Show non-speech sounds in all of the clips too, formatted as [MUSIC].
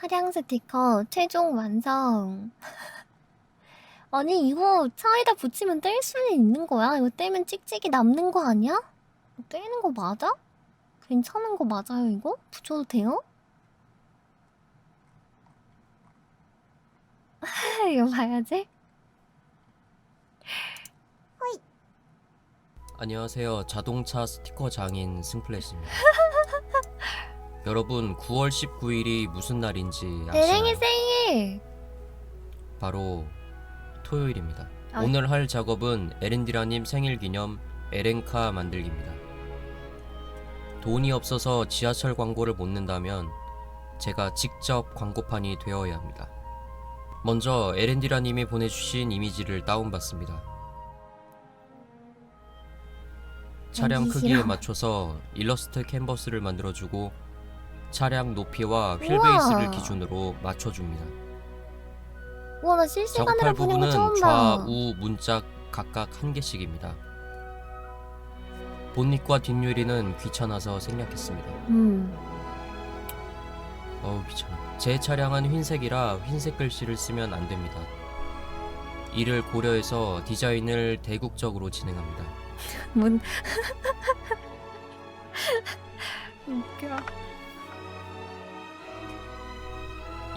차량 스티커 최종 완성. [LAUGHS] 아니 이거 차에다 붙이면 뗄 수는 있는 거야? 이거 떼면 찍찍이 남는 거 아니야? 이거 떼는 거 맞아? 괜찮은 거 맞아요 이거? 붙여도 돼요? [LAUGHS] 이거 봐야지. 안녕하세요. 자동차 스티커 장인 승플래시입니다. [LAUGHS] 여러분, 9월 19일이 무슨 날인지 아시나요? 생일. 바로 토요일입니다. 아. 오늘 할 작업은 에렌디라님 생일 기념 에렌카 만들기입니다. 돈이 없어서 지하철 광고를 못 낸다면 제가 직접 광고판이 되어야 합니다. 먼저 에렌디라님이 보내주신 이미지를 다운받습니다. 차량 크기에. 맞춰서 일러스트 캔버스를 만들어주고 차량 높이와 휠 우와. 베이스를 기준으로 맞춰줍니다. 와나 실시간으로 작업할 보는 거 부분은 처음 봐. 좌우 문짝 각각 한 개씩입니다. 본닛과 뒷유리는 귀찮아서 생략했습니다. 음. 어우 귀찮아. 제 차량은 흰색이라 흰색 글씨를 쓰면 안 됩니다. 이를 고려해서 디자인을 대국적으로 진행합니다. [LAUGHS] 뭔 [LAUGHS] 웃겨.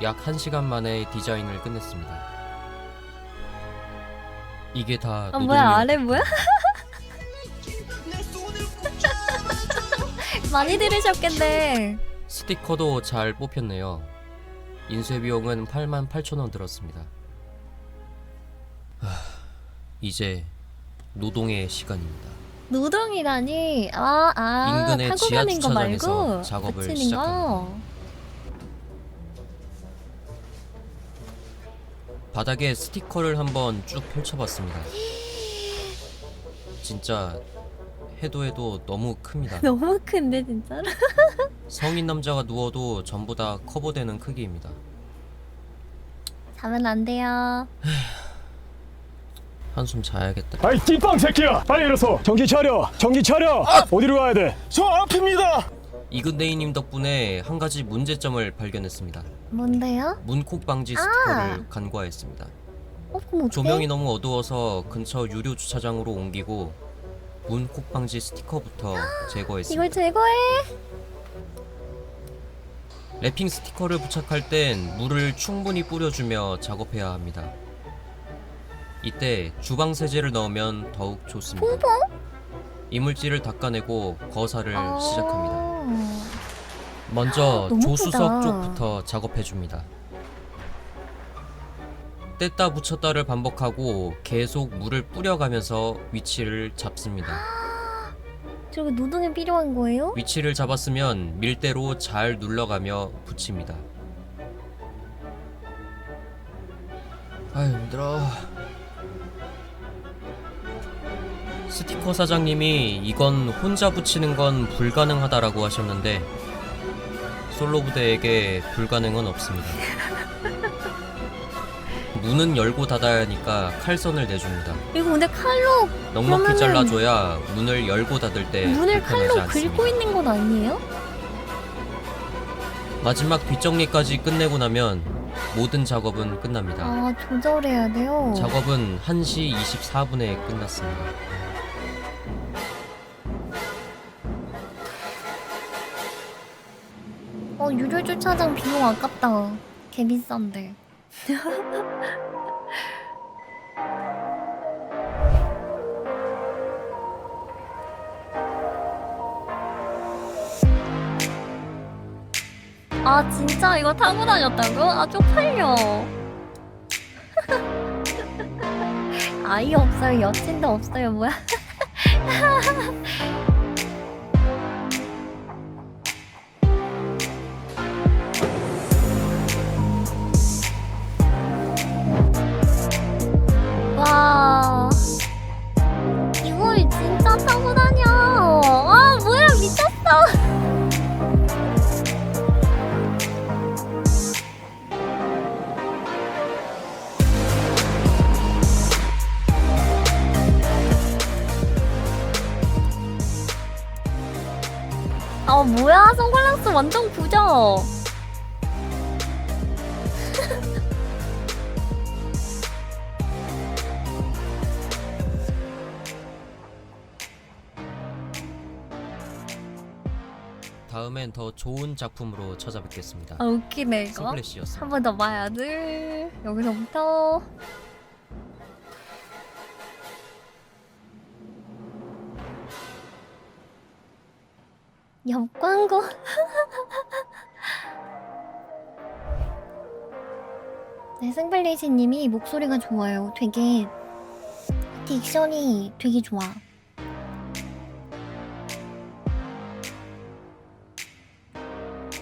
약 1시간 만에 디자인을 끝냈습니다. 이게 다아 노동요 뭐야 아래 뭐야? [LAUGHS] 많이 들으셨겠네. 스티커도 잘 뽑혔네요. 인쇄 비용은 88,000원 들었습니다. 하, 이제 노동의 시간입니다. 노동이라니 아 아 인근의 타고 지하 가는 거 주차장에서 말고 작업을 붙이는 시작합니다. 바닥에 스티커를 한번 쭉 펼쳐봤습니다. 진짜 해도 해도 너무 큽니다. [LAUGHS] 너무 큰데 진짜로. [LAUGHS] 성인 남자가 누워도 전부 다 커버되는 크기입니다. 자면 안 돼요. [SIGHS] 한숨 자야겠다. 아이 띠빵 새끼야 빨리 일어서 정신 차려 정신 차려 어디로 가야 돼? 저 앞입니다 이근데이님 덕분에 한 가지 문제점을 발견했습니다. 뭔데요? 문콕 방지 아! 스티커를 간과했습니다. 어 그럼 어떡해? 조명이 너무 어두워서 근처 유료 주차장으로 옮기고 문콕 방지 스티커부터 제거했습니다. 이걸 제거해? 랩핑 스티커를 부착할 땐 물을 충분히 뿌려주며 작업해야 합니다. 이때 주방 세제를 넣으면 더욱 좋습니다. 이물질을 닦아내고 거사를 아. 시작합니다. 먼저 너무 조수석 크다. 쪽부터 작업해 줍니다. 뗐다 붙였다를 반복하고 계속 물을 뿌려가면서 위치를 잡습니다. 저거 노동에 필요한 거예요? 위치를 잡았으면 밀대로 잘 눌러가며 붙입니다. 아유 힘들어. 스티커 사장님이 이건 혼자 붙이는 건 불가능하다라고 하셨는데 솔로 부대에게 불가능은 없습니다. [LAUGHS] 문은 열고 닫아야 하니까 칼선을 내줍니다. 이거 근데 칼로 넉넉히 그러면은 잘라줘야 문을 열고 닫을 때 문을 불편하지 칼로 않습니다. 긁고 있는 건 아니에요? 마지막 뒷정리까지 끝내고 나면 모든 작업은 끝납니다. 아 조절해야 돼요. 작업은 1시 24분에 끝났습니다. 유료 주차장 비용 아깝다. 개 비싼데. [LAUGHS] 아 진짜 이거 타고 다녔다고? 아 쪽팔려. [LAUGHS] 아이 없어요 여친도 없어요 뭐야? [LAUGHS] 어 뭐야 선글라스 완전 부자 다음엔 더 좋은 작품으로 찾아뵙겠습니다. 아 웃기네 이거. 한번 더 봐야 돼. 여기서부터 옆 광고 [LAUGHS] 네, 생블리시님이 목소리가 좋아요. 되게 딕션이 되게 좋아.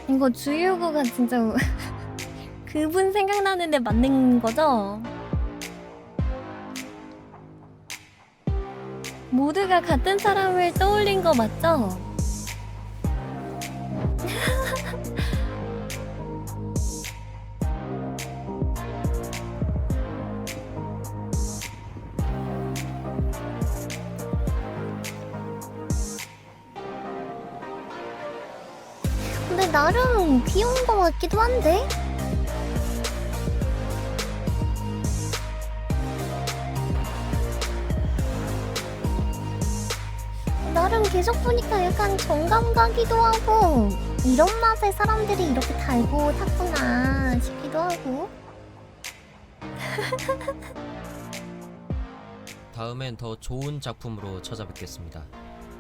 이거 주유구가 진짜 [LAUGHS] 그분 생각나는데 맞는 거죠? 모두가 같은 사람을 떠올린 거 맞죠? 나름 귀여운 거 같기도 한데? 나름 계속 보니까 약간 정감 가기도 하고 이런 맛에 사람들이 이렇게 달고 탔구나 싶기도 하고 다음엔 더 좋은 작품으로 찾아뵙겠습니다.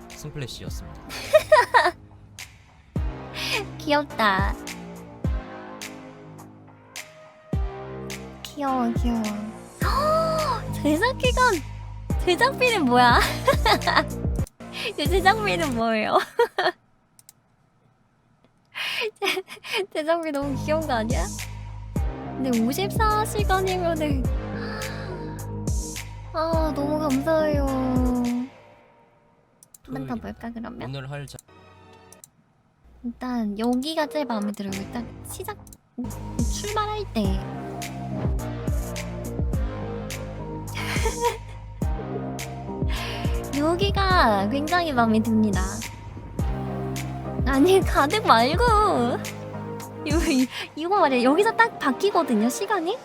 스플래시였습니다. [LAUGHS] 귀엽다 귀여워 귀여워 [GASPS] 제작 기간 제작비는 뭐야? [LAUGHS] 이 제작비는 뭐예요? [LAUGHS] 제- 제작비 너무 귀여운 거 아니야? 근데 54시간이면은 [GASPS] 아 너무 감사해요 한번더 볼까 그러면? 오늘 할 작... 일단 여기가 제일 마음에 들어요. 일단 시작 출발할 때 [LAUGHS] 여기가 굉장히 마음에 듭니다. 아니 가득 말고 이거 말이야 여기서 딱 바뀌거든요 시간이.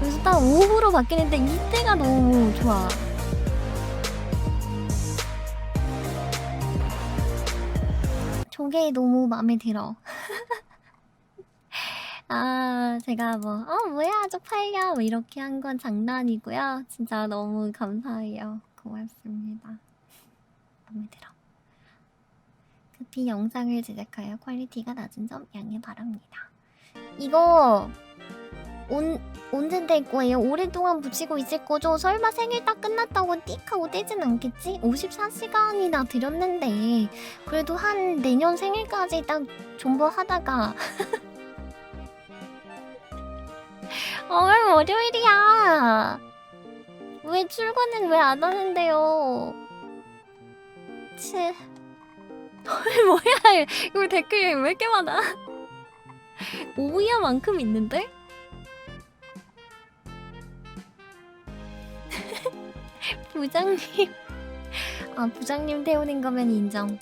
그래서 딱 오후로 바뀌는데 이때가 너무 좋아. 저게 너무 마음에 들어. [LAUGHS] 아, 제가 뭐, 어, 뭐야, 쪽팔려. 뭐 이렇게 한 건 장난이고요. 진짜 너무 감사해요. 고맙습니다. 마음에 들어. 급히 영상을 제작하여 퀄리티가 낮은 점 양해 바랍니다. 이거, 온, 언제 될 거예요? 오랫동안 붙이고 있을 거죠? 설마 생일 딱 끝났다고 띡 하고 떼진 않겠지? 54시간이나 들였는데, 그래도 한 내년 생일까지 딱 존버하다가 [LAUGHS] 오늘 월요일이야 왜 출근은 왜 안 하는데요 치 뭐야 이거 댓글이 왜 이렇게 많아 [LAUGHS] 오야만큼 있는데? 부장님. [LAUGHS] 아 부장님 태우는 거면 인정